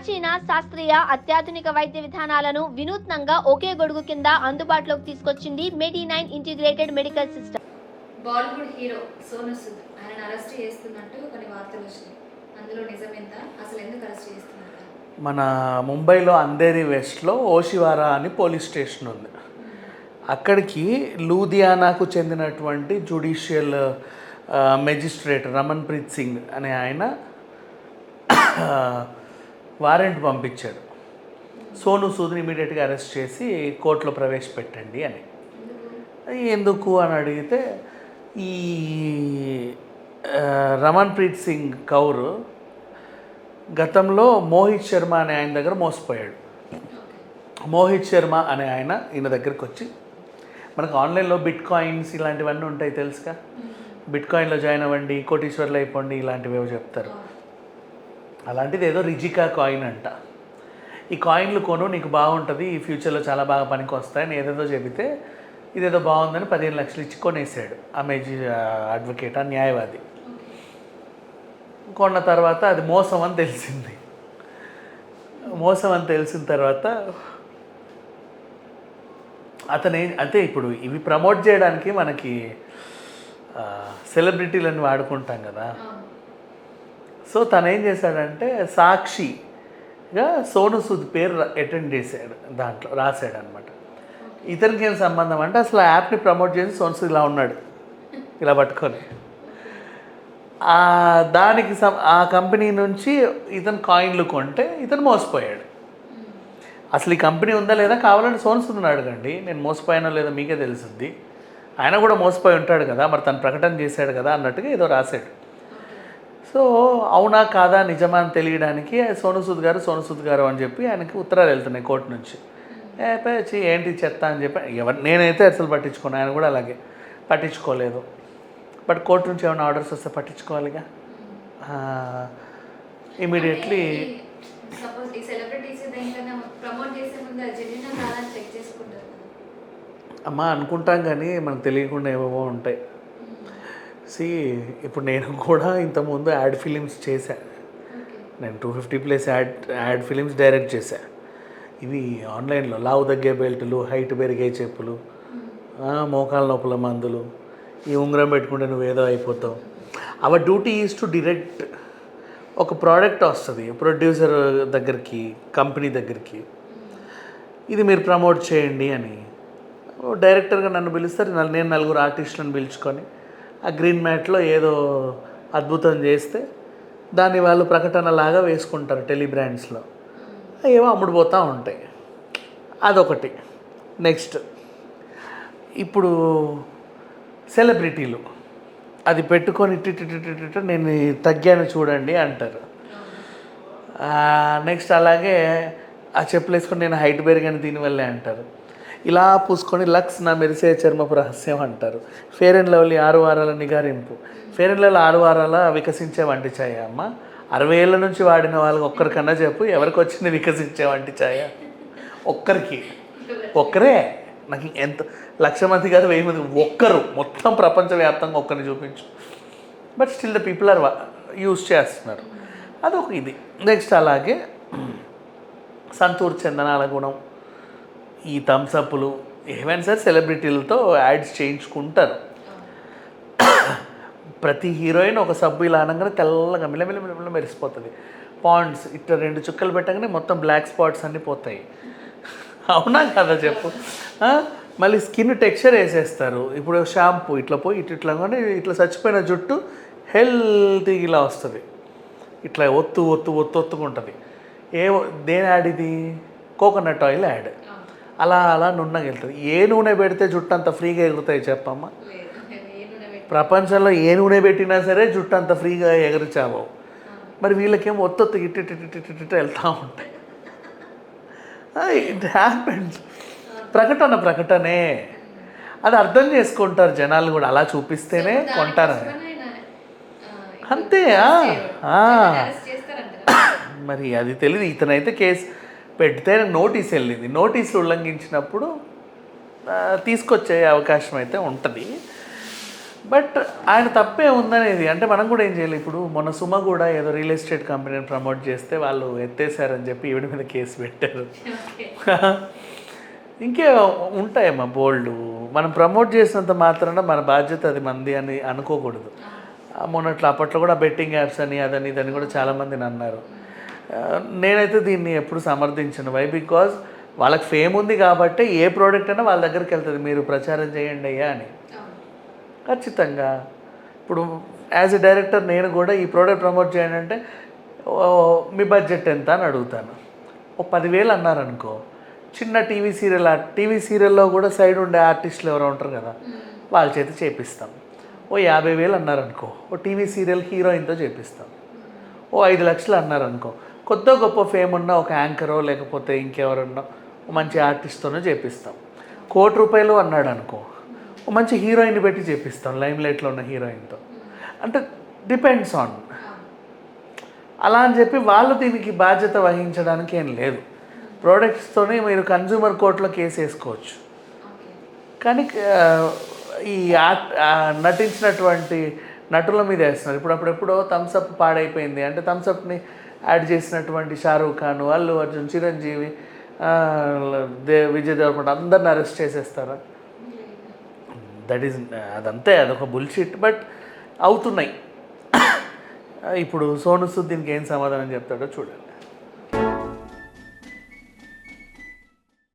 ప్రాచీన శాస్త్రీయ అత్యాధునిక వైద్య విధానాలను వినూత్నంగా ఒకే గొడుగు కింద అందుబాటులోకి తీసుకొచ్చింది medi nine integrated medical system Bollywood hero Sonu Sood ఆయన అరెస్ట్ చేస్తున్నట్టు కొన్ని వార్తలు వచ్చినాయి. అందులో నిజమెంత అసలు ఎందుకు అరెస్ట్ చేస్తున్నారు? మన ముంబైలో అంధేరి వెస్ట్లో ఓషివారా అని పోలీస్ స్టేషన్ ఉంది. అక్కడికి లూధియానాకు చెందినటువంటి జ్యుడిషియల్ మెజిస్ట్రేట్ రమన్ ప్రీత్ సింగ్ అనే ఆయన వారెంట్ పంపించాడు. సోను సూద్ని ఇమీడియట్గా అరెస్ట్ చేసి కోర్టులో ప్రవేశపెట్టండి అని. ఎందుకు అని అడిగితే ఈ రమణ్ప్రీత్ సింగ్ కౌర్ గతంలో మోహిత్ శర్మ అనే ఆయన దగ్గర మోసపోయాడు. మోహిత్ శర్మ అనే ఆయన ఈయన దగ్గరికి వచ్చి మనకు ఆన్లైన్లో బిట్ కాయిన్స్ ఇలాంటివన్నీ ఉంటాయి తెలుసుగా? బిట్ కాయిన్లో జాయిన్ అవ్వండి కోటీశ్వర్లు అయిపోండి ఇలాంటివి ఏవో చెప్తారు. అలాంటిది ఏదో రిజికా కాయిన్ అంట. ఈ కాయిన్లు కొను నీకు బాగుంటుంది ఈ ఫ్యూచర్లో చాలా బాగా పనికి వస్తాయని ఏదేదో చెబితే ఇదేదో బాగుందని పదిహేను లక్షలు ఇచ్చి కొనేసాడు ఆ మేజీ అడ్వకేట్ ఆ న్యాయవాది. కొన్న తర్వాత అది మోసం అని తెలిసింది. మోసం అని తెలిసిన తర్వాత అతనే అంటే ఇప్పుడు ఇవి ప్రమోట్ చేయడానికి మనకి సెలబ్రిటీలను వాడుకుంటాం కదా. సో తను ఏం చేశాడంటే సాక్షిగా సోను సూద్ పేరు అటెండ్ చేశాడు దాంట్లో రాశాడు అనమాట ఇతనికి ఏం సంబంధం అంటే అసలు ఆ యాప్ని ప్రమోట్ చేసి సోను సూద్ ఇలా ఉన్నాడు ఇలా పట్టుకొని. దానికి సం ఆ కంపెనీ నుంచి ఇతను కాయిన్లు కొంటే ఇతను మోసపోయాడు. అసలు ఈ కంపెనీ ఉందా లేదా కావాలంటే సోను సూద్ని అడగండి నేను మోసపోయానో లేదో మీకే తెలుస్తుంది ఆయన కూడా మోసపోయి ఉంటాడు కదా మరి తను ప్రకటన చేశాడు కదా అన్నట్టుగా ఏదో రాశాడు. సో అవునా కాదా నిజమా అని తెలియడానికి సోను సూద్ గారు సోను సూద్ గారు అని చెప్పి ఆయనకి ఉత్తరాలు వెళ్తున్నాయి కోర్టు నుంచి. ఛీ, ఏంటి చెత్త అని చెప్పి ఎవరు నేనైతే అసలు పట్టించుకోను ఆయన కూడా అలాగే పట్టించుకోలేదు. బట్ కోర్టు నుంచి ఏమైనా ఆర్డర్స్ వస్తే పట్టించుకోవాలిగా? ఇమీడియట్లీ. అమ్మ అనుకుంటాం కానీ మనకు తెలియకుండా ఏవేవో ఉంటాయి. సి ఇప్పుడు నేను కూడా ఇంతకుముందు యాడ్ ఫిలిమ్స్ ఓకే. నేను two fifty place ad ad films direct చేశా. ఇవి ఆన్లైన్లో లావు తగ్గే బెల్టులు హైట్ పెరిగే చెప్పులు మోకాల నొప్పుల మందులు ఈ ఉంగరం పెట్టుకుంటే నువ్వు ఏదో అయిపోతావు. Our duty is to direct ఒక ప్రోడక్ట్ వస్తుంది ప్రొడ్యూసర్ దగ్గరికి కంపెనీ దగ్గరికి. ఇది మీరు ప్రమోట్ చేయండి అని. డైరెక్టర్గా నన్ను పిలుస్తారు నన్ను- నేను నలుగురు ఆర్టిస్టులను పిలుచుకొని. ఆ గ్రీన్ మ్యాట్లో ఏదో అద్భుతం చేస్తే దాన్ని వాళ్ళు ప్రకటనలాగా వేసుకుంటారు టెలిబ్రాండ్స్లో ఏవో అమ్ముడుపోతూ ఉంటాయి. అదొకటి. నెక్స్ట్ ఇప్పుడు సెలబ్రిటీలు. అది పెట్టుకొని ఇటు నేను తగ్గాను చూడండి అంటారు. నెక్స్ట్ అలాగే ఆ చెప్పులు వేసుకొని నేను హైట్ పెరిగాను దీనివల్లే అంటారు. ఇలా పూసుకొని లక్స్ నా మెరిసే చర్మపు రహస్యం అంటారు. ఫేర్ అండ్ లవ్లీ ఆరు వారాల నిగారింపు. ఫేర్ అండ్ లవ్లీ ఆరు వారాల వికసించే వంటి ఛాయ అమ్మ. అరవై ఏళ్ళ నుంచి వాడిన వాళ్ళకి ఒక్కరికన్నా చెప్పు ఎవరికి వచ్చింది వికసించే వంటి ఛాయ? ఒక్కరికి. ఒక్కరే? నాకు ఎంత? లక్ష మంది కాదు వెయ్యి మంది. ఒక్కరు. మొత్తం ప్రపంచవ్యాప్తంగా ఒక్కరిని చూపించు. But still the people are use చేస్తున్నారు. అదొక ఇది. నెక్స్ట్ అలాగే సంతూర్ చందనాల గుణం. ఈ థమ్సప్లు ఏమైనా సరే సెలబ్రిటీలతో యాడ్స్ చేయించుకుంటారు. ప్రతి హీరోయిన్ ఒక సబ్బు ఇలా అనగానే తెల్లగా మిలమిల మిలమిల మెరిసిపోతుంది. పాండ్స్ ఇట్లా రెండు చుక్కలు పెట్టగానే మొత్తం బ్లాక్ స్పాట్స్ అన్నీ పోతాయి. అవునా కదా చెప్పు? మళ్ళీ స్కిన్ టెక్స్చర్ వేసేస్తారు. ఇప్పుడు షాంపూ ఇట్లా పోయి ఇటు ఇట్లా కానీ ఇట్లా చచ్చిపోయిన జుట్టు హెల్తీ ఇలా వస్తుంది. ఇట్లా ఒత్తు ఒత్తు ఒత్తు ఒత్తుకుంటుంది ఏ దేని యాడ్ ఇది? Coconut oil ad. అలా అలా నున్నగా వెళ్తుంది ఏ నూనె పెడితే జుట్టు అంత ఫ్రీగా ఎగురుతాయి చెప్పమ్మా ప్రపంచంలో ఏ నూనె పెట్టినా సరే జుట్టు అంత ఫ్రీగా ఎగరిచావు మరి వీళ్ళకేం ఒత్తొత్తు ఇటు ఇటు ఇటు ఇటు ఇటు వెళ్తూ ఉంటాయి ఇట్ హ్యాపెన్స్ ప్రకటన ప్రకటనే అది అర్థం చేసుకుంటారు జనాలు కూడా అలా చూపిస్తేనే కొంటారు అంతే ఆ, ఆ. మరి అది తెలియదు ఇతనైతే కేసు పెడితే నోటీస్ వెళ్ళింది. నోటీసులు ఉల్లంఘించినప్పుడు తీసుకొచ్చే అవకాశం అయితే ఉంటుంది. బట్ ఆయన తప్పే ఉందనేది. అంటే మనం కూడా ఏం చేయాలి? ఇప్పుడు మొన్న సుమ కూడా ఏదో రియల్ ఎస్టేట్ కంపెనీని ప్రమోట్ చేస్తే వాళ్ళు ఎత్తేసారని చెప్పి ఈవిడ మీద కేసు పెట్టారు. ఇంకే ఉంటాయమ్మా బోల్డ్. మనం ప్రమోట్ చేసినంత మాత్రాన మన బాధ్యత అది మంది అని అనుకోకూడదు. మొన్నట్లో అప్పట్లో కూడా బెట్టింగ్ యాప్స్ అని అదని ఇదని కూడా చాలామందిని అన్నారు. నేనైతే దీన్ని ఎప్పుడు సమర్థించను. వై బికాజ్ వాళ్ళకి ఫేమ్ ఉంది కాబట్టి ఏ ప్రోడక్ట్ అయినా వాళ్ళ దగ్గరికి వెళ్తుంది. మీరు ప్రచారం చేయండి అయ్యా అని. ఖచ్చితంగా. ఇప్పుడు యాజ్ ఎ డైరెక్టర్ నేను కూడా ఈ ప్రోడక్ట్ ప్రమోట్ చేయండి అంటే ఓ, మీ బడ్జెట్ ఎంత అని అడుగుతాను. ఒక పదివేలు అన్నారనుకో చిన్న టీవీ సీరియల్ టీవీ సీరియల్లో కూడా సైడ్ ఉండే ఆర్టిస్టులు ఎవరో ఉంటారు కదా వాళ్ళ చేత చేపిస్తాం. ఓ యాభై వేలు అన్నారనుకో ఓ టీవీ సీరియల్ హీరోయిన్తో చేపిస్తాం. ఓ ఐదు లక్షలు అన్నారనుకో కొత్త గొప్ప ఫేమ్ ఉన్న ఒక యాంకరో లేకపోతే ఇంకెవరన్నా మంచి ఆర్టిస్ట్తోనో చేపిస్తాం. కోటి రూపాయలు అన్నాడు అనుకో మంచి హీరోయిన్ పెట్టి చేపిస్తాం లైమ్ లైట్లో ఉన్న హీరోయిన్తో. అంటే డిపెండ్స్ ఆన్. అలా అని చెప్పి వాళ్ళు దీనికి బాధ్యత వహించడానికి ఏం లేదు. ప్రోడక్ట్స్తోనే మీరు కన్జ్యూమర్ కోర్టులో కేసు వేసుకోవచ్చు. కానీ ఈ నటించినటువంటి నటుల మీద వేస్తున్నారు. ఇప్పుడు అప్పుడెప్పుడో థమ్స్అప్ పాడైపోయింది. అంటే థమ్స్అప్ని యాడ్ చేసినటువంటి షారూఖ్ ఖాన్ అల్లు అర్జున్ చిరంజీవి దే విజయ్ దేవరకొండ అందరిని అరెస్ట్ చేసేస్తారా? దట్ ఈస్ అదంతే అదొక బుల్షిట్ బట్ అవుతున్నాయి. ఇప్పుడు సోను సుద్దీన్కి ఏం సమాధానం చెప్తాడో చూడండి